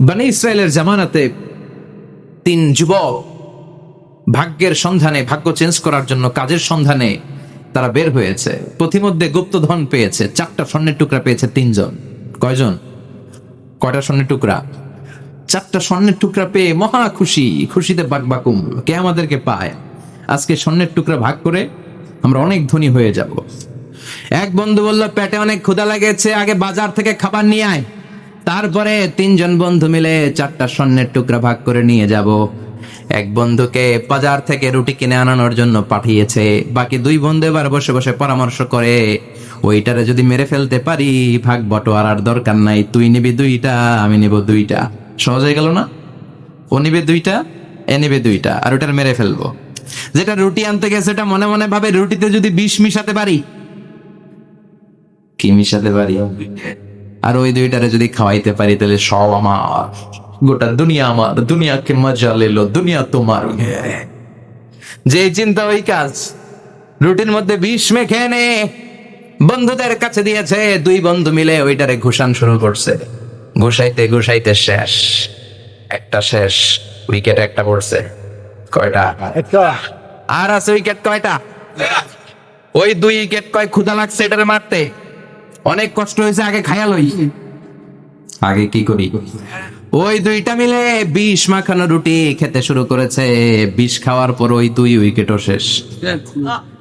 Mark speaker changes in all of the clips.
Speaker 1: বানি ইসরায়েলের জামানাতে তিন যুবক ভাগ্যের সন্ধানে, ভাগ্য চেঞ্জ করার জন্য কাজের সন্ধানে তারা বের হয়েছে। পথিমধ্যে গুপ্তধন পেয়েছে, চারটা স্বর্ণের টুকরা পেয়েছে তিনজন। কয়জন? কয়টা স্বর্ণের টুকরা? চারটা স্বর্ণের টুকরা পেয়ে মহা খুশি, খুশিতে বাকবাকুম কে আমাদেরকে পায়? আজকে স্বর্ণের টুকরা ভাগ করে আমরা অনেক ধনী হয়ে যাব। এক বন্ধু বলল, পেটে অনেক ক্ষুধা লেগেছে, আগে বাজার থেকে খাবার নিয়ে আয়। তারপরে তিনজন বন্ধু মিলে চারটা স্বর্ণের টুকরা ভাগ করে নিয়ে যাব। এক বন্ধুকে বাজার থেকে রুটি কিনে আনানোর জন্য পাঠিয়েছে। বাকি দুই বন্ধু এবার বসে বসে পরামর্শ করে, ওইটারে যদি মেরে ফেলতে পারি, ভাগ বটোয়ারার দরকার নাই, তুই নিবি দুইটা, আমি নিব দুইটা। সহজ হয়ে গেল না? ও নিবে দুইটা, এ নিবে দুইটা, আর ওটার মেরে ফেলব। যেটা রুটি আনতে গেছে সেটা মনে মনে ভাবে রুটিতে যদি বিষ মিশাতে পারি। কি মিশাতে পারি? আর ওই দুইটারে যদি খাওয়াইতে পারি তাহলে সব আমার গোটা দুনিয়া আমার দুনিয়াকে মজা লেলো দুনিয়া তোমার যে চিন্তা ওই কাজ রুটির মধ্যে বিষ মেখে নে বন্ধুদের কাছে দিয়েছে দুই বন্ধু মিলে ওইটারে ঘুষান শুরু করছে। ঘুষাইতে ঘুষাইতে শেষ একটা শেষ উইকেট একটা পড়ছে। কয়টা? আর আছে উইকেট কয়টা? ওই দুই উইকেট কয় ক্ষুধা লাগছে এটারে মারতে? অনেক কষ্ট হয়েছে, আগে খায়া লই। আগে কি করি? ওই দুইটা মিলে বিষ মাখানো রুটি খেতে শুরু করেছে। বিষ খাওয়ার পর ওই দুই উইকেটও শেষ।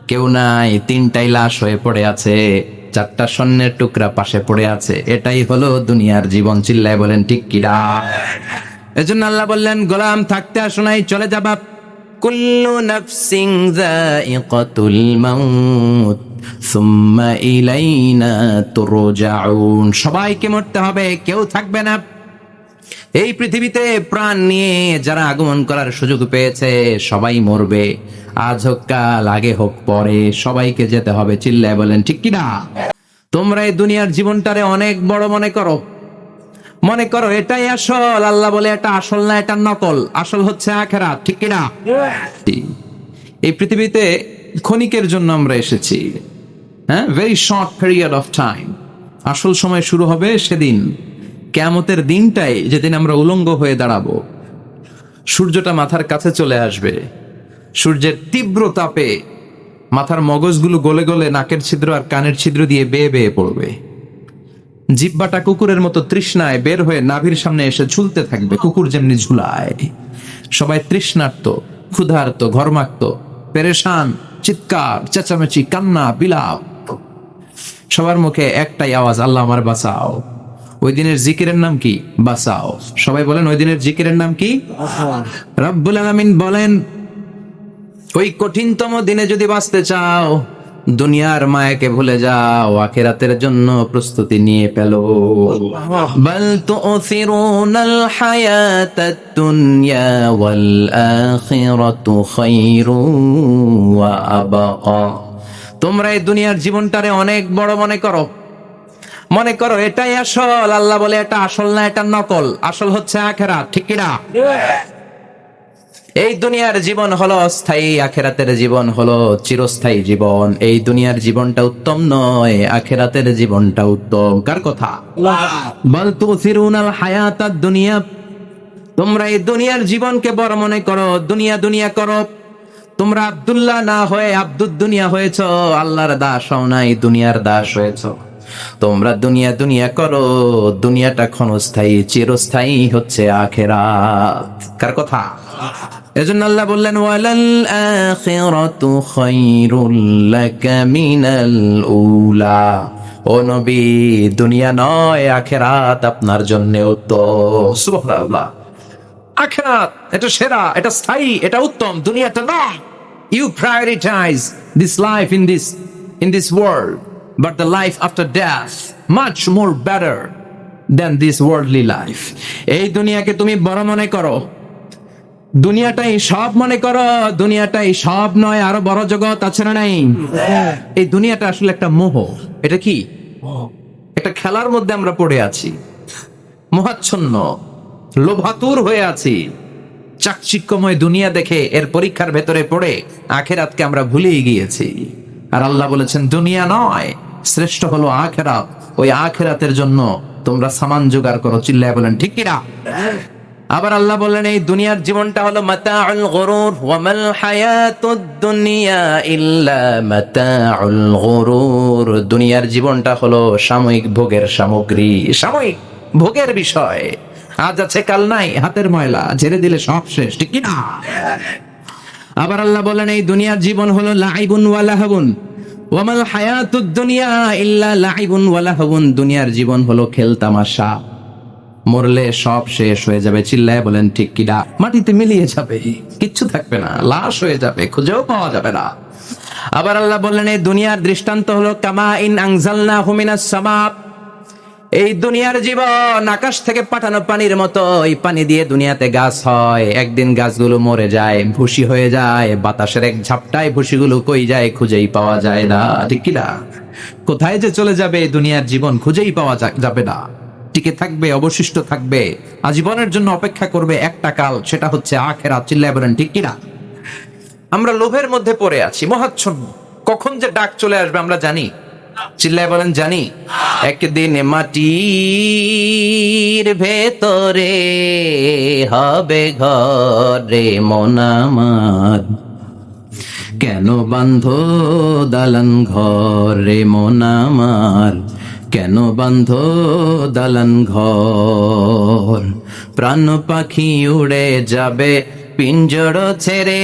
Speaker 1: কেউ নাই, তিনটাই লাশ হয়ে পড়ে আছে। চারটা স্বর্ণের টুকরা পাশে পড়ে আছে। এটাই হলো দুনিয়ার জীবন, চিল্লায় বলেন, ঠিক কিরা এজন্য আল্লাহ বললেন, গোলাম, থাকতে আসো নাই, চলে যাবা কুল্লু নাফসিং যায়িকাতুল মাউত। সুম্মা সবাইকে মরতে হবে, কেউ থাকবে না। এই পৃথিবীতে প্রাণ নিয়ে যারা আগমন করার সুযোগ পেয়েছে, সবাই মরবে। আজ হোক কাল, আগে হোক পরে, সবাইকে যেতে হবে, চিল্লায় বলেন, ঠিক কিনা? তোমরা এই দুনিয়ার জীবনটারে অনেক বড় মনে করো। মনে করো, এটাই আসল। আল্লাহ বলে, এটা আসল না, এটা নকল। আসল হচ্ছে আখেরা ঠিক কিনা? এই পৃথিবীতে ক্ষণিকের জন্য আমরা এসেছি। হ্যাঁ? Very short period of time আসল সময় শুরু হবে সেদিন। কেয়ামতের দিনটাই যেদিন আমরা উলঙ্গ হয়ে দাঁড়াবো। সূর্যটা মাথার কাছে চলে আসবে। সূর্যের তীব্র তাপে মাথার মগজগুলো গলে গলে নাকের ছিদ্র আর কানের ছিদ্র দিয়ে বেয়ে বেয়ে পড়বে। জিব্বাটা কুকুরের মতো তৃষ্ণায় বের হয়ে নাভির সামনে এসে ঝুলতে থাকবে, কুকুর যেমনি ঝুলায়। সবাই তৃষ্ণার্ত, ক্ষুধার্ত, ঘরমাক্ত, পেরেশান, চিৎকার, চেঁচামেচি, কান্না, বিলাপ। সবার মুখে একটাই আওয়াজ, আল্লাহ আমার বাঁচাও। ওই দিনের জিকিরের নাম কি? বাঁচাও। সবাই বলেন, ওই দিনের জিকিরের নাম কি? রব্বুল আলামিন বলেন, ওই কঠিনতম দিনে যদি বাঁচতে চাও, দুনিয়ার মায়াকে ভুলে যাও, আখেরাতের জন্য প্রস্তুতি নিয়ে পেল বল তুসিরুনাল হায়াতাদ দুনিয়া ওয়াল আখিরাতু খায়রু ওয়া আবকা। তোমরা এই দুনিয়ার জীবনটারে অনেক বড় মনে করো। মনে করো, এটাই আসল। আল্লাহ বলে এটা আসল না, এটা নকল। আসল হচ্ছে আখেরা ঠিক কিনা? এই দুনিয়ার জীবন হলো অস্থায়ী, আখেরাতের জীবন হলো চিরস্থায়ী জীবন। এই দুনিয়ার জীবনটা উত্তম নয়, আখেরাতের জীবনটা উত্তম। কার কথা? বল তুসিরুনাল হায়াতাদ দুনিয়া তোমরা এই দুনিয়ার জীবনকে বড় মনে করো। দুনিয়া দুনিয়া করো। তোমরা আব্দুল্লাহ না হয়ে আব্দুদ দুনিয়া হয়েছ, আল্লাহর দাস হও নাই, দুনিয়ার দাস হয়েছ। তোমরা দুনিয়া দুনিয়া করো, দুনিয়াটা ক্ষণস্থায়ী, চিরস্থায়ী হচ্ছে আখেরাত। কার কথা? এজন্য আল্লাহ বললেন, ওয়ালাল আখিরাতু খায়রুল লাকা মিনাল উলা। ও নবী, দুনিয়া নয়, আখেরাত আপনার জন্য উত্তম। সুবহানাল্লাহ। আখেরাত এটা সেরা এটা স্থায়ী এটা উত্তম দুনিয়াটা না। You prioritize this life in this in this world but the life after death much more better than this worldly life এই দুনিয়াকে তুমি বড় মনে করো। দুনিয়াটাই সব মনে করো দুনিয়াটাই সব নয় আরও বড় জগৎ আছে না নাই? এই দুনিয়াটা আসলে একটা মোহ। এটা কি? একটা খেলার মধ্যে আমরা পড়ে আছি। মোহাচ্ছন্ন। লোভাতুর হয়ে আছি। চাকচিক্যময় দুনিয়া দেখে এর পরীক্ষার ভেতরে পড়ে আখেরাতকে আমরা ভুলেই গিয়েছি। আর আল্লাহ বলেছেন, দুনিয়া নয়, শ্রেষ্ঠ হলো আখেরাত। ওই আখেরাতের জন্য তোমরা সামান জোগাড় করো। চিল্লায় বলেন, ঠিক কিনা আবার আল্লাহ বললেন এই দুনিয়ার জীবনটা হলো মাতাউল গরুর। ওয়ামাল হায়াতুদ দুনিয়া ইল্লা মাতাউল গরুর। দুনিয়ার জীবনটা হলো সাময়িক ভোগের সামগ্রী। সাময়িক ভোগের বিষয়। আজ আছে, কাল নাই। হাতের ময়লা, ঝেড়ে দিলে সব শেষ, ঠিক না আবার আল্লাহ বলেন, এই দুনিয়ার জীবন হলো লাইবুন ওয়ালাহাবুন ওয়ামাল হায়াতুদ দুনিয়া ইল্লা লাইবুন ওয়ালাহাবুন দুনিয়ার জীবন হলো খেলতামাশা মরলে সব শেষ হয়ে যাবে, চিল্লায় বলেন, ঠিক কিনা? মাটিতে মিলিয়ে যাবে, কিচ্ছু থাকবে না, লাশ হয়ে যাবে, খুঁজেও পাওয়া যাবে না। আবার আল্লাহ বললেন এই দুনিয়ার দৃষ্টান্ত হলো কামা ইন আংজালনা হুমিনাস সামাপ এই দুনিয়ার জীবন আকাশ থেকে পাঠানো পানির মতো, এই পানি দিয়ে দুনিয়াতে গাছ হয়। একদিন গাছগুলো মরে যায়, ভুসি হয়ে যায়, বাতাসের এক ঝাপটায় ভুসিগুলো কই যায় খুঁজেই পাওয়া যায় না। ঠিক কিনা কোথায় যে চলে যাবে দুনিয়ার জীবন খুঁজেই পাওয়া যাবে না। টিকে থাকবে, অবশিষ্ট থাকবে। আজীবনের জন্য অপেক্ষা করবে একটা কাল, সেটা হচ্ছে আখেরা চিল্লায় বলেন, ঠিক কিনা আমরা লোভের মধ্যে পড়ে আছি, মহাচ্ছন্ন। কখন যে ডাক চলে আসবে আমরা জানি। চিল্লায় বলেন, জানি, একদিন মাটির ভেতরে হবে ঘরে মনামার কেন বান্ধ দালান ঘরে মনামার কেন বান্ধ দালান ঘর? প্রাণ পাখি উড়ে যাবে, পিঞ্জর ছেড়ে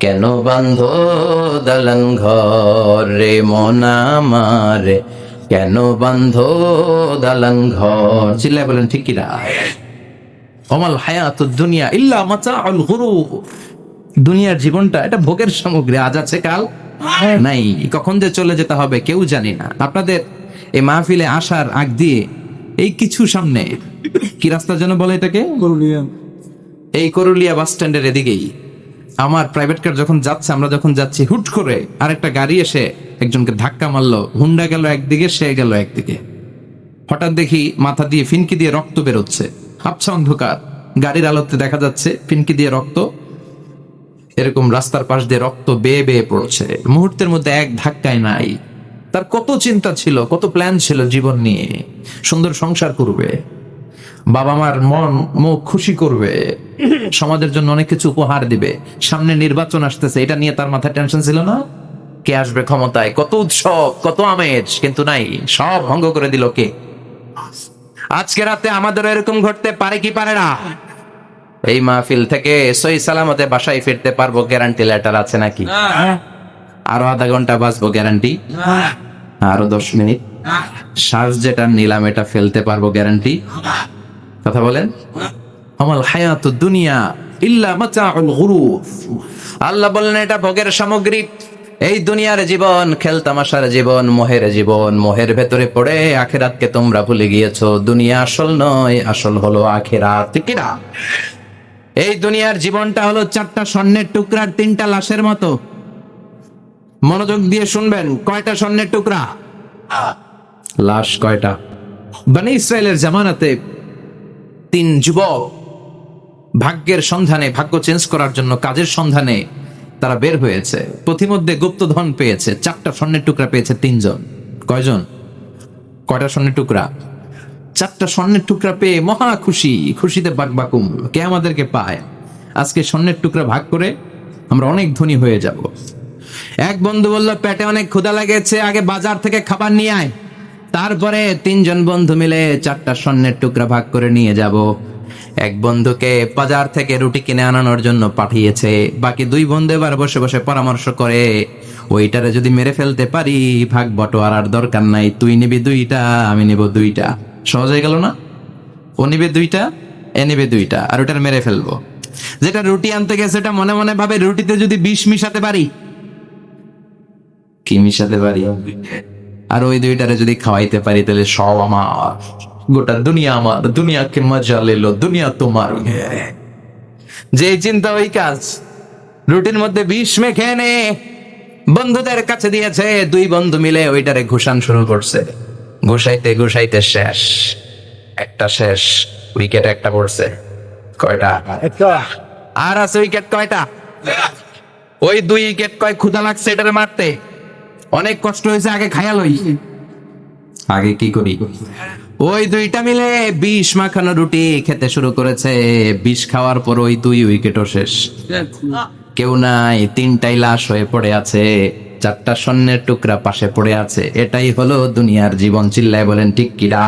Speaker 1: কেন বান্ধ দালান ঘর রে মন আমার? কেন বান্ধ দালান ঘর? চিল্লায় বলেন ঠিক কিনা? অমাল হায়াত দুনিয়া ইল্লা মাচা আল গুরু দুনিয়ার জীবনটা এটা ভোগের সামগ্রী আজ আছে কাল নাই। কখন যে চলে যেতে হবে কেউ জানি না। আপনাদের এই মাহফিলে আসার আগ দিয়ে এই কিছু সামনে। কি রাস্তা যেন বলে এটাকে? করুলিয়া। এই করুলিয়া বাস স্ট্যান্ডের এদিকেই। আমার প্রাইভেট কার যখন যাচ্ছে, আমরা যখন যাচ্ছি, হুট করে আরেকটা গাড়ি এসে একজনকে ধাক্কা মারলো, হুন্ডা গেল একদিকে, সে গেল একদিকে। হঠাৎ দেখি মাথা দিয়ে ফিনকি দিয়ে রক্ত বেরোচ্ছে। হাপছা অন্ধকার। গাড়ির আলোতে দেখা যাচ্ছে, ফিনকি দিয়ে রক্ত, এরকম রাস্তার পাশ দিয়ে রক্ত বেয়ে বেয়ে পড়ছে। মুহূর্তের মধ্যে এক ধাক্কায় নাই। তার কত চিন্তা ছিল, কত প্ল্যান ছিল জীবন নিয়ে। সুন্দর সংসার করবে। বাবা মার মন মুখ খুশি করবে। সমাজের জন্য অনেক কিছু উপহার দিবে। সামনে নির্বাচন আসতেছে এটা নিয়ে তার মাথায় টেনশন ছিল না? কে আসবে ক্ষমতায়? কত উৎসব কত আমেজ কিন্তু নাই সব ভঙ্গ করে দিল কে? আজকে রাতে আমাদের এরকম ঘটতে পারে কি পারে না? এই মাহফিল থেকে সই সালামতে বাসায় ফিরতে পারব গ্যারান্টি লেটার আছে নাকি? আরও আধা ঘণ্টা বাঁচবো গ্যারান্টি আরও দশ মিনিট? শ্বাস যেটা নিলাম এটা ফেলতে পারব গ্যারান্টি কথা বলেন? আমাল হায়াত দুনিয়া ইল্লা মাতাউল গুরুর আল্লাহ বললেন, এটা ভোগের সামগ্রী। এই দুনিয়ার জীবন খেলতামাশার জীবন, মোহের জীবন, মোহের ভেতরে পড়ে আখেরাতকে তোমরা ভুলে গিয়েছো। দুনিয়া আসল নয়, আসল হলো আখেরাত। ঠিক কি না এই দুনিয়ার জীবনটা হলো চারটা স্বর্ণের টুকরার তিনটা লাশের মতো। মনোযোগ দিয়ে শুনবেন, কয়টা স্বর্ণের টুকরা? লাশ কয়টা? বানি ইসরায়েলের জামানাতে তিন যুবক ভাগ্যের সন্ধানে, ভাগ্য চেঞ্জ করার জন্য কাজের সন্ধানে তারা বের হয়েছে। পথিমধ্যে গুপ্তধন পেয়েছে, চারটা স্বর্ণের টুকরা পেয়েছে তিনজন। কয়জন? কয়টা স্বর্ণের টুকরা? চারটা স্বর্ণের টুকরা পেয়ে মহা খুশি, খুশিতে বাকবাকুম কে আমাদেরকে পায়? আজকে স্বর্ণের টুকরা ভাগ করে আমরা অনেক ধনী হয়ে যাব। এক বন্ধু বলল, পেটে অনেক ক্ষুধা লেগেছে, আগে বাজার থেকে খাবার নিয়ে আয়। তারপরে তিনজন বন্ধু মিলে চারটা স্বর্ণের টুকরা ভাগ করে নিয়ে যাব। এক বন্ধুকে বাজার থেকে রুটি কিনে আনানোর জন্য পাঠিয়েছে। বাকি দুই বন্ধু এবার বসে বসে পরামর্শ করে, ওইটারে যদি মেরে ফেলতে পারি, ভাগ বটোয়ার আর দরকার নাই, তুই নিবি দুইটা, আমি নিব দুইটা। সহজ হয়ে গেল না? ও নিবে দুইটা, এ নিবে দুইটা, আর ওটার মেরে ফেলব। যেটা রুটি আনতে গেছে, সেটা মনে মনে ভাবে রুটিতে যদি বিষ মিশাতে পারি। কি মিশাতে পারি? আর ওই দুইটারে যদি খাওয়াইতে পারি তাহলে সব আমার গোটা দুনিয়া আমার দুনিয়াকে মজা লেলো দুনিয়া তোমার। যে চিন্তা ওই কাজ রুটির মধ্যে বিষ মেখে নে বন্ধুদের কাছে দিয়েছে দুই বন্ধু মিলে ওইটারে ঘুষান শুরু করছে। ঘুষাইতে ঘুষাইতে শেষ একটা শেষ উইকেট একটা পড়ছে। কয়টা? আর আছে উইকেট কয়টা? ওই দুই উইকেট কয় ক্ষুদা লাগছে এটারে মারতে? অনেক কষ্ট হয়েছে আগে খায়াল হই আগে কি করি? ওই দুইটা মিলে বিষ মাখানো রুটি খেতে শুরু করেছে। বিষ খাওয়ার পর ওই দুই উইকেটও শেষ। কেউ নাই, তিনটাই লাশ হয়ে পড়ে আছে, চারটা স্বর্ণের টুকরা পাশে পড়ে আছে। এটাই হলো দুনিয়ার জীবন, চিল্লায় বলেন, ঠিক কিরা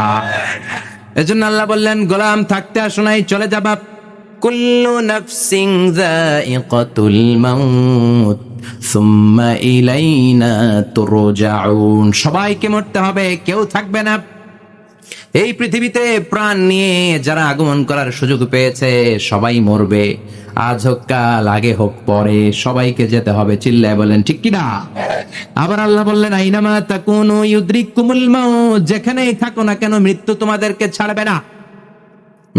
Speaker 1: এজন্য আল্লাহ বললেন, গোলাম, থাকতে আসো নাই, চলে যাবা কুল্লু নাফসিং যায়িকাতুল মাউত সবাইকে মরতে হবে, কেউ থাকবে না। এই পৃথিবীতে প্রাণ নিয়ে যারা আগমন করার সুযোগ পেয়েছে, সবাই মরবে। আজ হোক কাল, আগে হোক পরে, সবাইকে যেতে হবে, চিল্লায় বলেন, ঠিক কিনা আবার আল্লাহ বললেন, আইনামা তাকুনু ইউদ্রিকুমুল মাউত, যেখানেই থাকো না কেন, মৃত্যু তোমাদেরকে ছাড়বে না।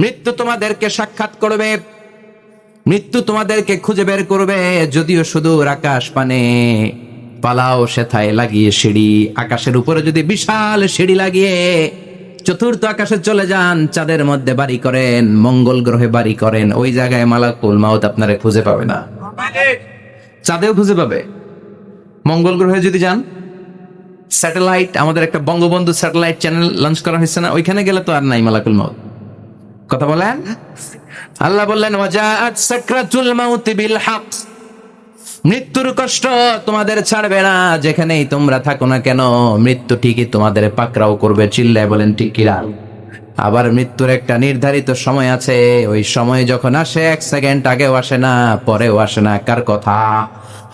Speaker 1: মৃত্যু তোমাদেরকে সাক্ষাৎ করবে। মৃত্যু তোমাদেরকে খুঁজে বের করবে, যদিও সুদূর আকাশ পানে। পালাও সেথায় লাগিয়ে সিঁড়ি। আকাশের উপরে যদি বিশাল সিঁড়ি লাগিয়ে চতুর্থ আকাশে চলে যান, চাঁদের মধ্যে বাড়ি করেন, মঙ্গল গ্রহে বাড়ি করেন, ওই জায়গায় মালাকুল মাউত আপনারা খুঁজে পাবে না। চাঁদেও খুঁজে পাবে। মঙ্গল গ্রহে যদি যান, স্যাটেলাইট, আমাদের একটা বঙ্গবন্ধু স্যাটেলাইট চ্যানেল লঞ্চ করা হয়েছে না, ওইখানে গেলে তো আর নাই মালাকুল মাউত। কথা বলেন? আল্লাহ বললেন মৃত্যুর কষ্ট তোমাদের ছাড়বে না, যেখানেই তোমরা থাকো না কেন। মৃত্যু ঠিকই তোমাদের পাকড়াও করবে, চিল্লায় বলেন, ঠিক আবার মৃত্যুর একটা নির্ধারিত সময় আছে, ওই সময় যখন আসে, এক সেকেন্ড আগেও আসে না, পরেও আসে না, কার কথা?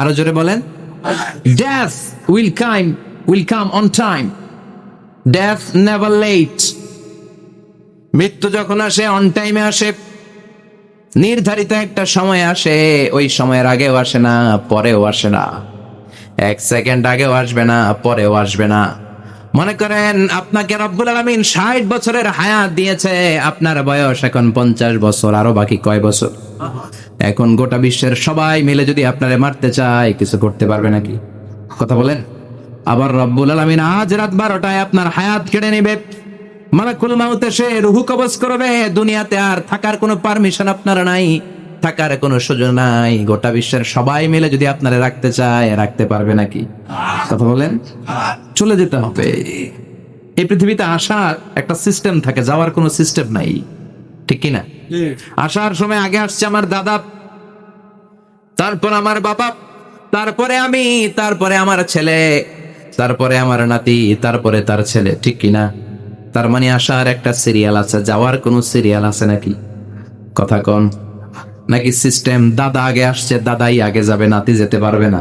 Speaker 1: আরও জোরে বলেন। Death will come will come on time death never late মৃত্যু যখন আসে অন টাইমে আসে। নির্ধারিত একটা সময় আসে, ওই সময়ের আগেও আসে না, পরেও আসে না। এক সেকেন্ড আগেও আসবে না, পরেও আসবে না। মনে করেন, আপনাকে রব্বুল আলমিন ষাট বছরের হায়াত দিয়েছে, আপনার বয়স এখন পঞ্চাশ বছর, আরও বাকি কয় বছর? এখন গোটা বিশ্বের সবাই মিলে যদি আপনারে মারতে চায়, কিছু করতে পারবে নাকি? কথা বলেন। আবার রব্বুল আলমিন আজ রাত বারোটায় আপনার হায়াত কেড়ে নেবে। মালাকুল মাউত এসে রুহু কবজ করবে, দুনিয়াতে আর থাকার কোনো পারমিশন আপনার নাই। থাকার কোনো সুযোগ নাই। গোটা বিশ্বের সবাই মিলে যদি আপনারা রাখতে চায় রাখতে পারবে নাকি? কথা বলেন? চলে যেতে হবে। এই পৃথিবীতে আসার একটা সিস্টেম থাকে যাওয়ার কোনো সিস্টেম নাই। ঠিক কিনা আসার সময় আগে আসছে আমার দাদা তারপর আমার বাবা তারপরে আমি তারপরে আমার ছেলে তারপরে আমার নাতি তারপরে তার ছেলে। ঠিক কিনা তার মানে আসার একটা সিরিয়াল আছে যাওয়ার কোনো সিরিয়াল আছে নাকি? কথা কন। নাকি সিস্টেম দাদা আগে আসছে দাদাই আগে যাবে নাতি যেতে পারবে না